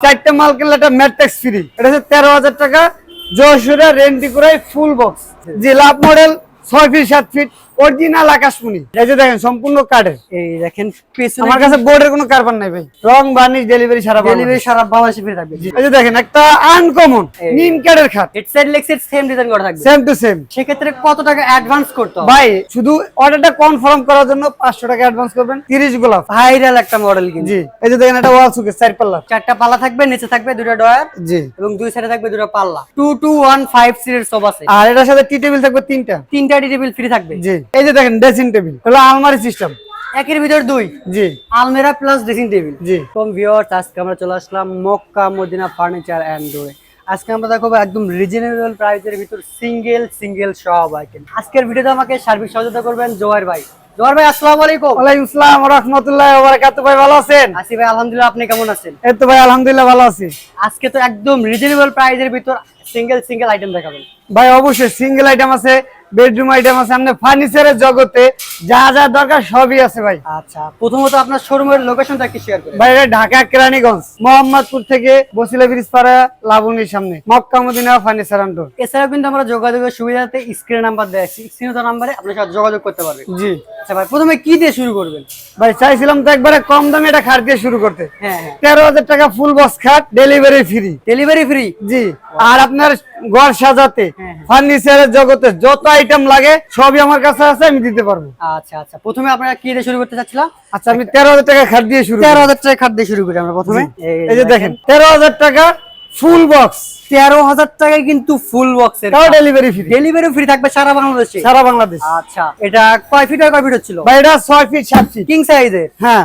চারটে মাল কিনলে একটা ম্যাট্রিক্স ফ্রি এটা হচ্ছে তেরো হাজার টাকা। জয়সুরা রেন্টি ফুল বক্স জি লাভ মডেল ছয় ফিট সাত ফিট অরিজিনাল আকাশমণি। এই যে দেখেন সম্পূর্ণ কার্ডের এই দেখেন আমার কাছে বোর্ডের কোনো কারবার নাই ভাই। রং বার্নিশ ডেলিভারি সারা ডেলিভারি সারা বাংলাদেশে ফ্রি থাকবে। এই যে দেখেন একটা আনকমন নিম কার্ডের খাট হেডসেট লেগসেট সেম ডিজাইন করা থাকবে। সেম টু সেম সেক্ষেত্রে কত টাকা অ্যাডভান্স করতে হবে? ভাই শুধু অর্ডারটা কনফার্ম করার জন্য পাঁচশো টাকা অ্যাডভান্স করবেন তিরিশ গোলাপ। ভাইরাল একটা মডেল কিন্তু। জি। এই যে দেখেন একটা ওয়াল সুকেস চার পাল্লা। চারটা পাল্লা থাকবে নিচে থাকবে দুটো ডয়ার জি। এবং দুই সাইডে থাকবে দুটো পাল্লা। Two two one five series সব আছে। আর এটার সাথে টি টেবিল থাকবে তিনটা। তিনটা টি টেবিল ফ্রি থাকবে। জি। এই যে দেখেন ড্রেসিং টেবিল হলো আলমারি সিস্টেম একের ভিতর দুই। জি। আলমেরা প্লাস ড্রেসিং টেবিল জি। কম ভিউয়ার্স আজকে আমরা চলে আসলাম মক্কা মদিনা ফার্নিচার এন্ড ডোরে আজকে আমরা দেখাবো একদম রিজনেবল প্রাইসের ভিতর সিঙ্গেল সিঙ্গেল সব আইটেম আজকের ভিডিওতে আমাকে সার্বিক সহযোগিতা করবেন জোয়ার ভাই। জোয়ার ভাই আসসালামু আলাইকুম। ওয়ালাইকুম আসসালাম রহমতুল্লাহ বারাকাতু ভাই ভালো আছেন? আসি ভাই আলহামদুলিল্লাহ আপনি কেমন আছেন? এই তো ভাই আলহামদুলিল্লাহ ভালো আছি। আজকে তো একদম রিজনেবল প্রাইসের ভিতর সিঙ্গেল সিঙ্গেল আইটেম দেখাবেন। ভাই অবশ্যই সিঙ্গেল আইটেম আছে। বেডরুম আইটেম আছে আপনার ফার্নিচারের জগতে যা যা দরকার সবই আছে ভাই। আচ্ছা প্রথমত আপনার শোরুমের লোকেশনটা কি শেয়ার করেন। ভাই এটা ঢাকা কেরানীগঞ্জ মোহাম্মদপুর থেকে বসিলা ব্রিজ পাড়া লাবণীর সামনে মক্কা মদিনা ফার্নিচার আন্ডোর এছাড়াও কিন্তু আমরা যোগাযোগের সুবিধাতে স্ক্রিন নাম্বার দেওয়া আছে স্ক্রিনে নাম্বারে আপনার সাথে যোগাযোগ করতে পারবেন। জি। আচ্ছা ভাই প্রথমে কি দিয়ে শুরু করবেন? ভাই চাইছিলাম তো একবারে কম দামে এটা খাট দিয়ে শুরু করতে। হ্যাঁ হ্যাঁ। তেরো হাজার টাকা ফুল বক্স খাট ডেলিভারি ফ্রি ডেলিভারি ফ্রি জি। আর আপনার ঘর সাজাতে হ্যাঁ, হ্যাঁ। ফার্নিচারের জগতে যত আইটেম লাগে সবই আমার কাছে আছে আমি দিতে পারব। আচ্ছা আচ্ছা। প্রথমে আপনারা কি দিয়ে শুরু করতে চাচ্ছিলাম? আচ্ছা আমি তেরো হাজার টাকা খাট দিয়ে শুরু তেরো হাজার টাকা খাট দিয়ে শুরু করি আমরা প্রথমে। এই যে দেখেন তেরো হাজার টাকা ফুল বক্স তেরো হাজার টাকায় কিন্তু ফুল বক্সের তাও ডেলিভারি ফ্রি ডেলিভারি ফ্রি থাকবে সারা বাংলাদেশে। সারা বাংলাদেশ। আচ্ছা। এটা কয় ফিট আর কয় ফিট হচ্ছিল? ভাই এটা ছয় ফিট সাত ফিট কিং সাইজের হ্যাঁ।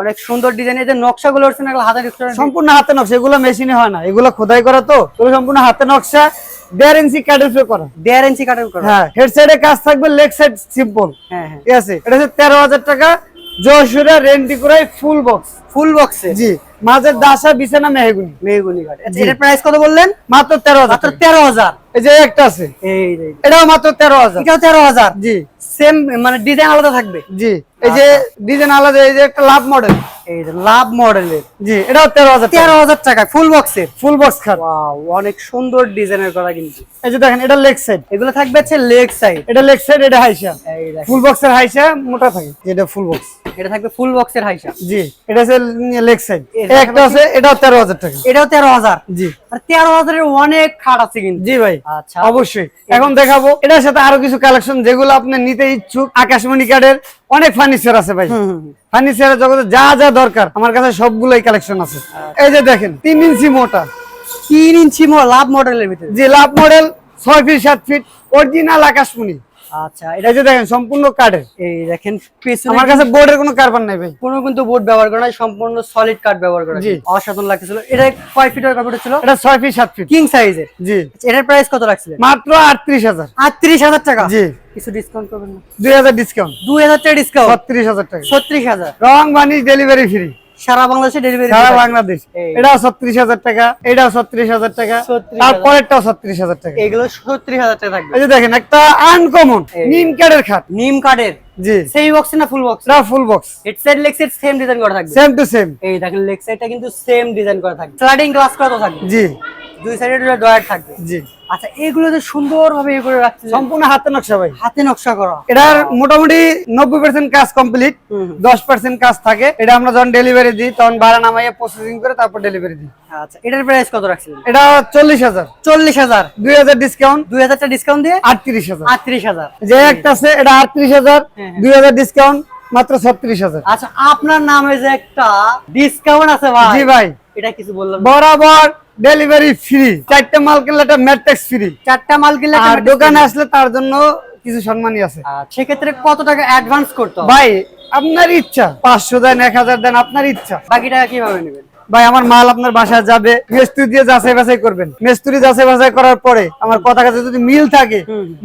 অনেক সুন্দর ডিজাইন এই যে নকশাগুলো হচ্ছে হাতের সম্পূর্ণ হাতে নকশা এগুলো মেশিনে হয় না। এগুলো খোদাই করা তো সম্পূর্ণ হাতে নকশা। দেড় ইঞ্চি কাঠের উপরে করা। দেড় ইঞ্চি কাটের করা। হ্যাঁ হেড সাইডে কাজ থাকবে লেগ সাইড সিম্পল হ্যাঁ হ্যাঁ। ঠিক আছে? এটা হচ্ছে তেরো হাজার টাকা। যশোরে রেন্টি ফুল বক্স ফুল বক্সে জি। মাঝের দাসা বিছানা মেহগুনি। মেহগুনি ঘাট। আচ্ছা এটার প্রাইস কত বললেন? মাত্র তেরো হাজার। তেরো হাজার। এই যে একটা আছে। এই এটাও মাত্র তেরো হাজার। এটাও তেরো হাজার? জি। সেম মানে ডিজাইন আলাদা থাকবে। জি এই যে ডিজাইন আলাদা এই যে একটা লাভ মডেল এই যে লাভ মডেলের জি এটাও তেরো হাজার তেরো হাজার টাকা ফুল বক্সের ফুল বক্স খাট অনেক সুন্দর ডিজাইনের করা কিন্তু। এই যে দেখেন এটা লেগ সাইড এগুলো থাকবে হচ্ছে লেগ সাইড এটা লেগ সাইড এটা হাইসা। ফুল বক্সের হাইসা মোটা থাকে। যেটা ফুল বক্স এটা থাকবে ফুল বক্সের হাইসা। জি এটা হচ্ছে লেগ সাইড একটা আছে এটাও তেরো হাজার টাকা। এটাও তেরো হাজার। জি। আর তেরো হাজারের অনেক খাট আছে কিন্তু। জি ভাই আচ্ছা। অবশ্যই। এখন দেখাবো। এটার সাথে আরও কিছু কালেকশন যেগুলো আপনি নিতে ইচ্ছুক আকাশমণি কার্ডের অনেক ফার্নিচার আছে ভাই। ফার্নিচারের জগতে যা যা দরকার আমার কাছে সবগুলোই কালেকশন আছে। এই যে দেখেন তিন ইঞ্চি মোটা। তিন ইঞ্চি লাভ মডেলের ভিতরে। যে লাভ মডেল ছয় ফিট সাত ফিট অরিজিনাল আকাশমণি। আচ্ছা এটা যে দেখেন সম্পূর্ণ কাঠের এই দেখেন আমার কাছে বোর্ডের কোনো কারবার নাই ভাই। কোনো কিন্তু বোর্ড ব্যবহার করা নাই সম্পূর্ণ সলিড কাঠ ব্যবহার করা জি। অসাধারণ লাগতেছিল। এটা কয় ফিটের কাপড় ছিল? এটা ছয় ফিট সাত ফিট কিং সাইজের জি। এটার প্রাইস কত রাখছিলেন? মাত্র আটত্রিশ হাজার। আটত্রিশ হাজার টাকা? জি। কিছু ডিসকাউন্ট করবেন না। দুই হাজার ডিসকাউন্ট দুই হাজার টাকা ডিসকাউন্ট ছত্রিশ হাজার টাকা। ছত্রিশ হাজার। রং বানিশ ডেলিভারি ফ্রি সারা বাংলাদেশে ডেলিভারি সারা বাংলাদেশ। এটাও ছত্রিশ হাজার টাকা এটাও ছত্রিশ হাজার টাকা তারপরেরটাও ছত্রিশ হাজার টাকা। এগুলো ছত্রিশ হাজার টাকা। থাকবে এই যে দেখেন একটা আনকমন নিম কাঠের খাট। নিম কাঠের? জি। সেই বক্স না ফুল বক্স না full box headset leg set same design করা থাকবে। সেম টু সেম এই দেখেন লেগ সাইডটা কিন্তু সেম ডিজাইন করা থাকবে। স্লাইডিং গ্লাস করা তো থাকবে। জি। দুই সাইডে দুটো ডয়ার থাকবে। জি। আচ্ছা এগুলো তো করে রাখছে সম্পূর্ণ হাতে নকশা ভাই। হাতে নকশা করা। এটার মোটামুটি নব্বই পার্সেন্ট কাজ কমপ্লিট হুম, হুম। দশ পার্সেন্ট কাজ থাকে। এটা আমরা যখন ডেলিভারি দিই তখন ভাড়া নামাইয়া প্রসেসিং করে তারপর ডেলিভারি দিই। আচ্ছা এটার প্রাইস কত রাখছিলেন? এটা চল্লিশ হাজার। চল্লিশ হাজার। দুই হাজার ডিসকাউন্ট দুই হাজার টাকা ডিসকাউন্ট দিয়ে? আটত্রিশ হাজার। আটত্রিশ হাজার। যে একটা আছে এটা আটত্রিশ হাজার। হ্যাঁ, হ্যাঁ। দুই হাজার ডিসকাউন্ট মাত্র ছত্রিশ হাজার। আচ্ছা আপনার নামে যে একটা ডিসকাউন্ট আছে ভাই। জি ভাই। এটা কিছু বললাম বরাবর ডেলিভারি ফ্রি চারটে মাল কিনলে একটা ম্যাট্রিক্স ফ্রি চারটা মাল কিনলে আর দোকানে আসলে তার জন্য কিছু সম্মানই আছে। সেক্ষেত্রে কত টাকা অ্যাডভান্স করতে হবে? ভাই আপনার ইচ্ছা। পাঁচশো দেন এক হাজার দেন আপনার ইচ্ছা। বাকি টাকা কীভাবে নেবেন? ভাই আমার মাল আপনার বাসায় যাবে। মেস্তুরি দিয়ে যাচাই বাছাই করবেন। মেস্তুরি যাচাই বাছাই করার পরে আমার কথা কাছে যদি মিল থাকে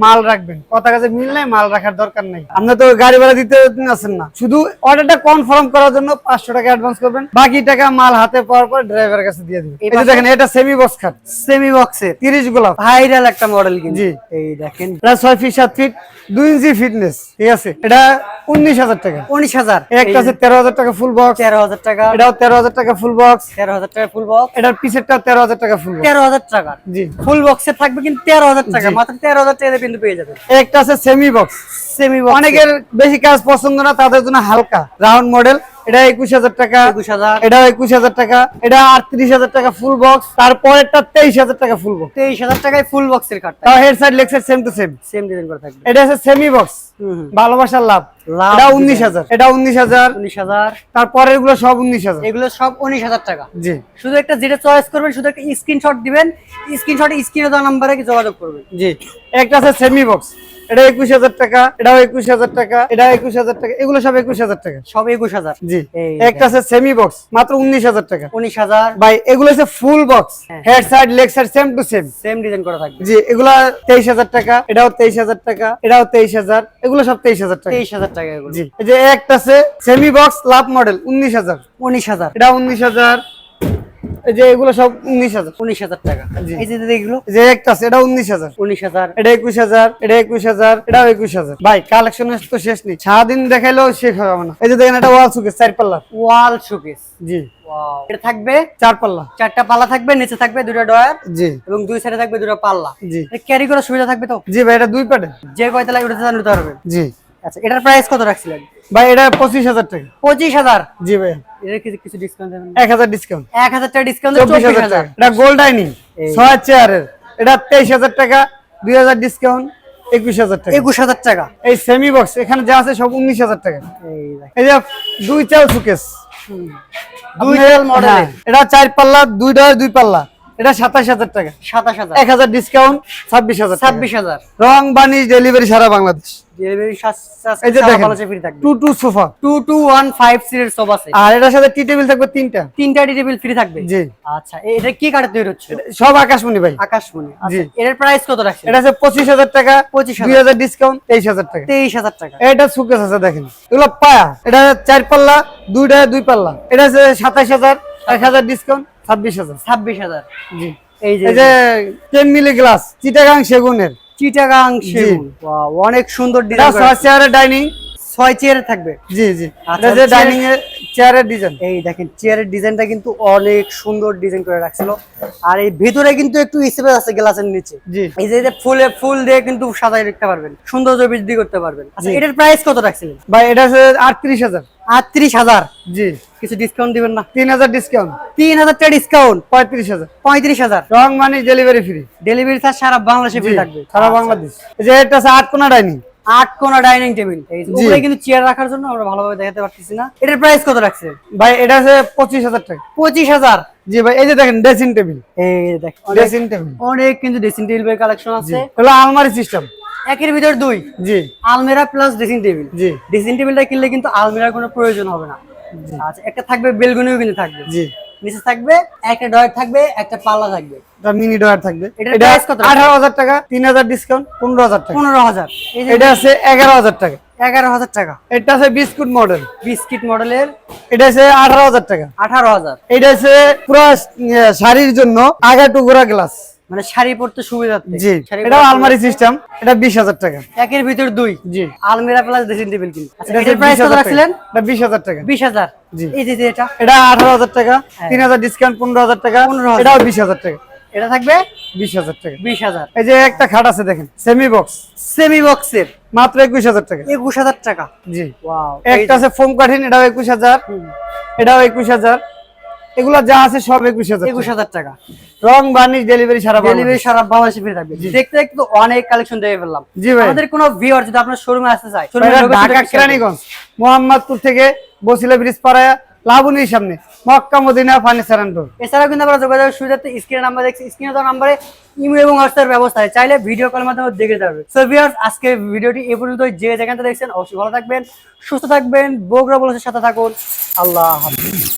মাল রাখবেন। কথা কাছে মিল নাই মাল রাখার দরকার নাই। আপনি তো গাড়ি ভাড়া দিতে আছেন না। শুধু অর্ডারটা কনফার্ম করার জন্য পাঁচশো টাকা অ্যাডভান্স করবেন। বাকি টাকা মাল হাতে পাওয়ার পর ড্রাইভারের কাছে দিয়ে দিবেন। এই যে দেখেন এটা সেমি বক্স খাট। সেমি বক্সের তিরিশ গোলাপ। ভাইরাল একটা মডেল কিন্তু। জি। এই দেখেন। এটা ছয় ফিট সাত ফিট দুই ইঞ্চি ফিটনেস ঠিক আছে? এটা উনিশ হাজার টাকা। উনিশ হাজার। একটা আছে তেরো হাজার টাকা ফুল বক্স তেরো হাজার টাকা। এটাও তেরো হাজার টাকা ফুল বক্স বক্স তেরো হাজার টাকা ফুল বক্স এটার পিসেরটা তেরো হাজার টাকা ফুল টাকা। জি। ফুল বক্সে থাকবে কিন্তু তেরো হাজার টাকা। মাত্র তেরো হাজার টাকা কিন্তু পেয়ে যাবেন একটা আছে সেমি বক্স সেমি অনেকের বেশি কাজ পছন্দ না তাদের জন্য হালকা রাউন্ড মডেল এটা একুশ হাজার টাকা। একুশ হাজার। এটা একুশ হাজার টাকা। এটা আটত্রিশ হাজার টাকা ফুল বক্স তারপরেরটা তেইশ হাজার টাকা ফুল বক্স তেইশ হাজার টাকায় ফুল বক্সের তাও head side leg side same to same same design করে থাকবে। এটা আছে সেমি বক্স। ভালোবাসার লাভ। লাভ এটা উনিশ হাজার। এটা উনিশ হাজার। উনিশ হাজার। তারপরেরগুলো সব উনিশ হাজার। এগুলো সব উনিশ হাজার টাকা। জি। শুধু একটা যেটা চয়েস করবেন শুধু একটা স্ক্রিনশট দিবেন। স্ক্রিনশট স্ক্রিনে দেওয়া নাম্বারে যোগাযোগ করবেন। জি। একটা আছে সেমি বক্স এটা একুশ হাজার টাকা এটাও একুশ হাজার টাকা এটা একুশ হাজার টাকা এগুলো সব একুশ হাজার টাকা। সব একুশ হাজার। জি। একটা আছে সেমি বক্স মাত্র উনিশ হাজার টাকা। উনিশ হাজার। ভাই এগুলো হচ্ছে full box. Head side leg side same to same same design করা থাকবে। জি এগুলা তেইশ হাজার টাকা এটাও তেইশ হাজার টাকা এটাও তেইশ হাজার এগুলো সব তেইশ হাজার টাকা। তেইশ হাজার টাকা জি যে একটা আছে সেমি বক্স লাভ মডেল উনিশ হাজার। উনিশ হাজার। এটা উনিশ হাজার। যে এগুলো সব উনিশ হাজার। উনিশ হাজার টাকা। এই যে এগুলো? যে একটা আছে এটা উনিশ হাজার। উনিশ হাজার। এটা একুশ হাজার এটা একুশ হাজার এটাও একুশ হাজার। ভাই কালেকশনের তো শেষ নেই। সারাদিন দেখাইলেও শেষ হবে না। এই যে দেখেন এটা ওয়াল সুকেস চার পাল্লা। ওয়াল শোকেস জি। এটা থাকবে? চার পাল্লা। চারটা পাল্লা থাকবে নিচে থাকবে দুটো ডয়ার জি। এবং দুই সাইডে থাকবে দুটো পাল্লা। জি। ক্যারি করার সুবিধা থাকবে তো? জি ভাই এটা দুই পাটে যে নিতে পারবে। জি। আচ্ছা এটার প্রাইস কত রাখছিলেন? ভাই এটা পঁচিশ হাজার টাকা। পঁচিশ হাজার? জি ভাই। এটার কিছু কিছু ডিসকাউন্ট দেবেন? এক হাজার ডিসকাউন্ট এক হাজার টাকা ডিসকাউন্ট চব্বিশ হাজার এটা গোল্ড এই। ছয় চেয়ারের এটা তেইশ হাজার টাকা দুই হাজার ডিসকাউন্ট একুশ হাজার টাকা। একুশ হাজার টাকা। এই সেমি বক্স এখানে যা আছে সব উনিশ হাজার টাকা। এই যে দুই চাল সুকেস হুম। দুই চাল model এটা চার পাল্লা দুই দুই পাল্লা। এটা সাতাশ হাজার টাকা। সাতাশ হাজার। এক হাজার ডিসকাউন্ট ছাব্বিশ হাজার ছাব্বিশ হাজার। রং বানিশ ডেলিভারি সারা বাংলাদেশ। সব আচ্ছা হচ্ছে? আকাশমণি ভাই। আকাশমণি। আচ্ছা এর প্রাইস কত রাখছে এটা আছে পঁচিশ হাজার টাকা 25,000 দুই হাজার ডিসকাউন্ট তেইশ হাজার টাকা। তেইশ হাজার টাকা। এটা আছে দেখেন। এগুলো পায়া। এটা চার পাল্লা দুইটা দুই পাল্লা। এটা আছে সাতাশ হাজার এক হাজার ডিসকাউন্ট ছাব্বিশ হাজার। ছাব্বিশ হাজার। জি। এই যে টেন মিলি গ্লাস চিটাগাং সেগুনের। চিটাগাং সেগুন। অনেক সুন্দর ডিজাইন ছয় চেয়ারের ডাইনিং ছয় চেয়ারে থাকবে। জি জি। আচ্ছা, যে ডাইনিং এর চেয়ারের ডিজাইন এই দেখেন চেয়ারের ডিজাইনটা কিন্তু অনেক সুন্দর ডিজাইন করে রাখছিল। আর এই ভিতরে কিন্তু একটু স্পেস আছে গ্লাসের নিচে। জি। এই যে ফুলে ফুল দিয়ে কিন্তু সাজাই রাখতে পারবেন। সৌন্দর্য বৃদ্ধি করতে পারবেন। আচ্ছা এটার প্রাইস কত রাখছিলেন? ভাই এটা আছে আটত্রিশ হাজার। আটত্রিশ হাজার। জি। কিছু ডিসকাউন্ট দিবেন না? তিন হাজার ডিসকাউন্ট তিন হাজার টাকা ডিসকাউন্ট পঁয়ত্রিশ হাজার। পঁয়ত্রিশ হাজার। রং মানি ডেলিভারি ফ্রি ডেলিভারি চার্জ সারা বাংলাদেশে ফ্রি থাকবে। সারা বাংলাদেশ। যে এটা আছে আটকোনা ডাইনিং আট কোনা ডাইনিং টেবিল উপরে কিন্তু চেয়ার রাখার জন্য আমরা ভালোভাবে দেখাতে পারতেছি না। এটার প্রাইস কত রাখছে? ভাই এটা আছে পঁচিশ হাজার টাকা। পঁচিশ হাজার? জি ভাই এই যে দেখেন ড্রেসিং টেবিল এই দেখ অনেক- ড্রেসিং টেবিল অনেক কিন্তু ড্রেসিং টেবিলের কালেকশন আছে। হলো আলমারি সিস্টেম একের ভিতর দুই। জি। আলমিরা প্লাস ড্রেসিং টেবিল জি। ড্রেসিং টেবিলটা কিনলে কিন্তু আলমিরার কোনো প্রয়োজন হবে না। আচ্ছা একটা থাকবে বেলগুনিও কিন্তু থাকবে। জি। নিচে থাকবে একটা ডয়ার থাকবে একটা পাল্লা থাকবে। এটা মিনি ডয়ার থাকবে। এটা price কত? আঠারো হাজার টাকা তিন হাজার ডিসকাউন্ট পনেরো হাজার টাকা। পনেরো হাজার। এই যে এটা আছে এগারো হাজার টাকা। এগারো হাজার টাকা। এটা আছে বিস্কুট মডেল বিস্কিট মডেলের এটা আছে আঠারো হাজার টাকা। আঠারো হাজার। এটা আছে পুরো শাড়ির জন্য আগা টুকুরা গ্লাস মানে শাড়ি পরতে সুবিধা জি এটাও আলমারি সিস্টেম এটা বিশ হাজার টাকা। একের ভিতর দুই। জি। আলমিরা প্লাস ড্রেসিং টেবিল কিন্তু আচ্ছা, এটা প্রাইস কত রাখছিলেন? এটা বিশ হাজার টাকা। বিশ হাজার। জি। এই যে এটা? এটা আঠারো হাজার টাকা হ্যাঁ। তিন হাজার ডিসকাউন্ট পনেরো হাজার টাকা। 15,000 এটাও বিশ হাজার টাকা। এটা থাকবে? বিশ হাজার টাকা। বিশ হাজার। এই যে একটা খাট আছে দেখেন সেমি বক্স সেমি বক্সের মাত্র একুশ হাজার টাকা। একুশ হাজার টাকা? জি। ওয়াও একটা আছে ফোম কাঠিন এটাও একুশ হাজার। এটাও একুশ হাজার। এগুলা যা আছে সব একুশ হাজার একুশ হাজার টাকা। রং বার্নিশ ডেলিভারি সারা ডেলিভারি সারা বাংলাদেশে ফ্রি থাকবে। দেখতে দেখতে অনেক কালেকশন দেখে ফেললাম। জি ভাই। আমাদের কোনো ভিউয়ার যদি আপনার শোরুমে আসতে চায় ঢাকা। কেরানীগঞ্জ মোহাম্মদপুর থেকে বসিলা ব্রিজ পাড়ায় লাবণীর সামনে Mecca Madina furniture and door এছাড়াও কিন্তু আমরা যোগাযোগের সুবিধাতে স্ক্রিনের নাম্বার দেখছি। স্ক্রিনে দেওয়া নাম্বারে ইমেল এবং হোয়াটসঅ্যাপ ব্যবস্থা আছে। চাইলে ভিডিও কলের মাধ্যমে দেখে যাবে সো ভিউয়ার্স আজকে ভিডিওটি এ পর্যন্ত। যে যেখানটা দেখছেন অবশ্যই ভালো থাকবেন সুস্থ থাকবেন বগুড়া বলসের সাথে থাকুন। আল্লাহ হাফিজ।